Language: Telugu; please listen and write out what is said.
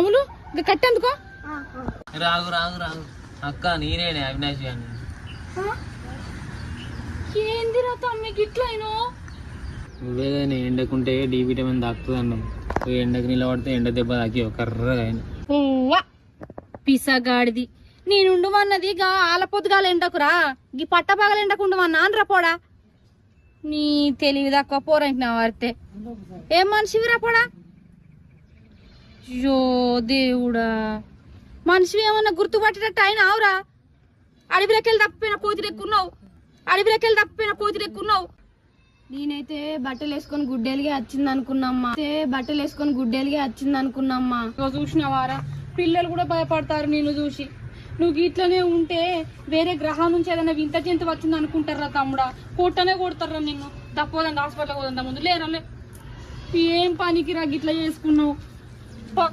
అమ్ములు ఇంకా కట్టేందుకో? రాగు రాగు రాగు. అక్క నేనేనే అవినాష్ గాని. ఏందిరా తమ్మి ఎండకుంటే డి విటమిన్ తాకుతుంది అన్నాం ఎండకు నిలబడితే ఎండ దెబ్బ తాకి కర్రగా పిసగాడిది. నేనుండమన్నది గా ఆలపొద్దుగాల ఎండకురా. గీ పట్టపగల ఎండకు ఉండమన్నా అనరా పోడా? నీ తెలివి తక్కువ పోరంటున్నా వారితే ఏం మనిషివిరా పోడా? యో దేవుడా. మనిషివి ఏమన్నా గుర్తుపట్టేటట్టు ఆయన ఆవురా. అడవిలోకెళ్ళి తప్పిపోయిన కోతిరెక్కున్నావు అడవిలోకెళ్ళి తప్పిపోయిన కోతిరెక్కున్నావు నేనైతే బట్టలు వేసుకొని గుడ్డెలిగే వచ్చింది అనుకున్నామ్మా అయితే బట్టలు వేసుకొని గుడ్డెలిగే వచ్చింది అనుకున్నామ్మా చూసినవారా? పిల్లలు కూడా భయపడతారు నిన్ను చూసి. నువ్వు ఇట్లనే ఉంటే వేరే గ్రహం నుంచి ఏదైనా వింత జంతు వచ్చింది అనుకుంటారా తమ్ముడా? కొట్టనే కొడతారా నిన్ను? తప్పదండి హాస్పిటల్ పోదంతా ముందు లేరా ఏం పనికి రా గిట్లా చేసుకున్నావు? 爸